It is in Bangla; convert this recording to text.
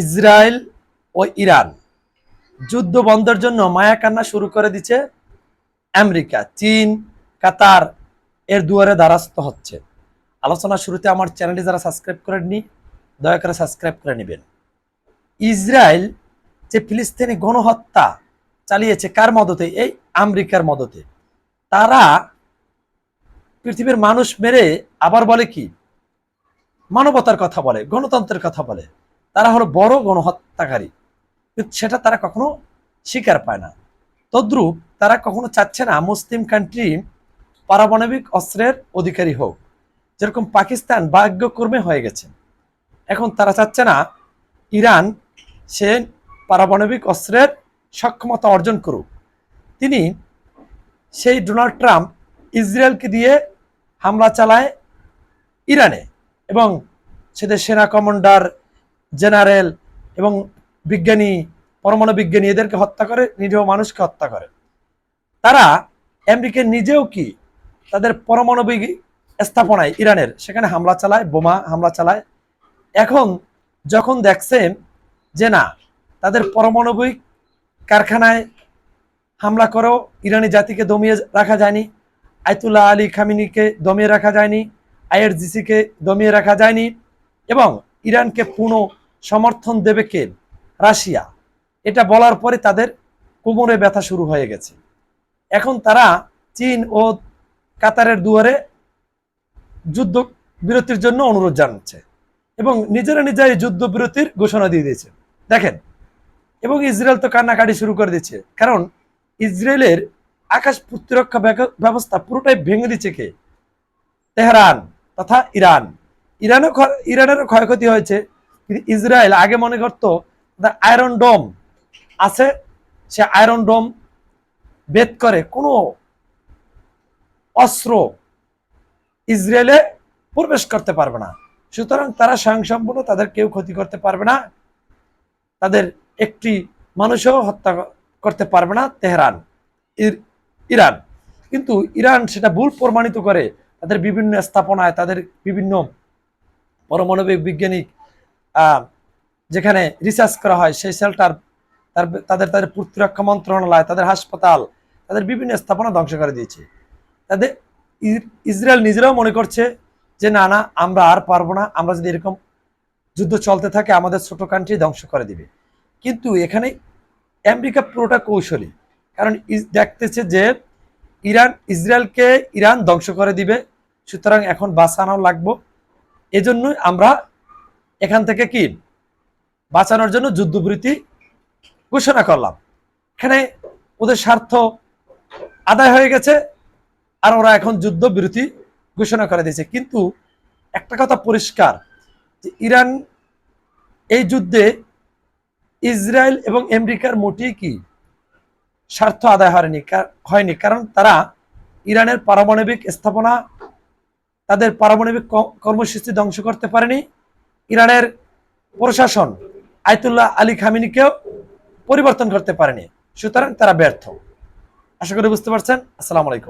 ইসরায়েল ও ইরান। যুদ্ধ বন্ধের জন্য মায়া কান্না শুরু করে দিচ্ছে আমেরিকা, চীন, কাতার এর দুয়ারে দ্বারস্থ হচ্ছে। আলোচনা শুরুতে আমার চ্যানেলটি যারা সাবস্ক্রাইব করেননি, দয়া করে সাবস্ক্রাইব করে নেবেন। ইসরায়েল যে ফিলিস্তিনি গণহত্যা চালিয়েছে কার মদতে? এই আমেরিকার মদতে। তারা পৃথিবীর মানুষ মেরে আবার বলে কি? মানবতার কথা বলে, গণতন্ত্রের কথা বলে। তারা হলো বড় গণহত্যাকারী। কিন্তু সেটা তারা কখনো স্বীকার পায় না। তদ্রূপ তারা কখনো চাচ্ছে না মুসলিম কান্ট্রি পারমাণবিক অস্ত্রের অধিকারী হোক। যেরকম পাকিস্তান ভাগ্যক্রমে হয়ে গেছে। এখন তারা চাচ্ছে না ইরান সে পারমাণবিক অস্ত্রের সক্ষমতা অর্জন করুক। তিনি সেই ডোনাল্ড ট্রাম্প ইসরায়েলকে দিয়ে হামলা চালায় ইরানে এবং সেদের সেনা কমান্ডার জেনারেল এবং বিজ্ঞানী, পরমাণু বিজ্ঞানী এদেরকে হত্যা করে, নিরীহ মানুষকে হত্যা করে। তারা আমেরিকা নিজেও কি তাদের পারমাণবিক স্থাপনায়, ইরানের, সেখানে হামলা চালায়, বোমা হামলা চালায়। এখন যখন দেখছেন যে না, তাদের পারমাণবিক কারখানায় হামলা করেও ইরানি জাতিকে দমিয়ে রাখা যায়নি, আয়তুল্লাহ আলী খামিনিকে দমিয়ে রাখা যায়নি, আইআরজিসিকে দমিয়ে রাখা যায়নি এবং ইরানকে পূর্ণ সমর্থন দেবে কে? রাশিয়া। এটা বলার পরে তাদের কোমরে ব্যথা শুরু হয়ে গেছে। এখন তারা চীন ও কাতারের দুয়ারে যুদ্ধ বিরতির জন্য অনুরোধ জানাচ্ছে এবং নিজেরা নিজেরাই যুদ্ধ বিরতির ঘোষণা দিয়ে দিয়েছে। দেখেন, এবং ইসরায়েল তো কান্নাকাটি শুরু করে দিচ্ছে। কারণ ইসরায়েলের আকাশ প্রতিরক্ষা ব্যব- ব্যবস্থা পুরোটাই ভেঙে দিচ্ছে কে? তেহরান তথা ইরান। ইরানও ইরানেরও ক্ষয়ক্ষতি হয়েছে। ইসরায়েল আগে মনে করতো আয়রন ডোম আছে সে আয়রন ডোম ভেদ করে কোনো অস্ত্র ইসরায়েলে প্রবেশ করতে পারবে না। সুতরাং তারা স্বয়ংসম্পূর্ণ তাদের কেউ ক্ষতি করতে পারবে না। তাদের একটি মানুষও হত্যা করতে পারবে না তেহরান ইর- ইরান। কিন্তু ইরান সেটা ভুল প্রমাণিত করে তাদের বিভিন্ন স্থাপনায় তাদের বিভিন্ন পারমাণবিক বৈজ্ঞানিক আহ, যেখানে রিসার্চ করা হয়, সেই সেলটার তার, তাদের তাদের প্রতিরক্ষা মন্ত্রণালয়, তাদের হাসপাতাল, তাদের বিভিন্ন স্থাপনা ধ্বংস করে দিয়েছে। তাদের ইসরায়েল নিজেরাও মনে করছে যে, না না, আমরা আর পারব না, আমরা যদি এরকম যুদ্ধ চলতে থাকে, আমাদের ছোট কান্ট্রি ধ্বংস করে দিবে। কিন্তু এখানে আমেরিকা পুরোটা কৌশলী। কারণ দেখতেছে যে, ইরান, ইসরায়েলকে ইরান ধ্বংস করে দিবে, সুতরাং এখন বাঁচানো লাগবো। এজন্যই আমরা এখান থেকে কি? বাঁচানোর জন্য যুদ্ধবিরতি ঘোষণা করলাম। এখানে ওদের স্বার্থ আদায় হয়ে গেছে আর ওরা এখন যুদ্ধ বিরতি ঘোষণা করে দিয়েছে। কিন্তু একটা কথা পরিষ্কার, যে ইরান এই যুদ্ধে ইসরায়েল এবং আমেরিকার মোটেই কি স্বার্থ আদায় হয়নি হয়নি। কারণ তারা ইরানের পারমাণবিক স্থাপনা, তাদের পারমাণবিক কর্মসূচি ধ্বংস করতে পারেনি। ইরানের প্রশাসন আয়তুল্লাহ আলী খামিনিকেও পরিবর্তন করতে পারেনি। সুতরাং তারা ব্যর্থ। আশা করি বুঝতে পারছেন। আসসালামু আলাইকুম।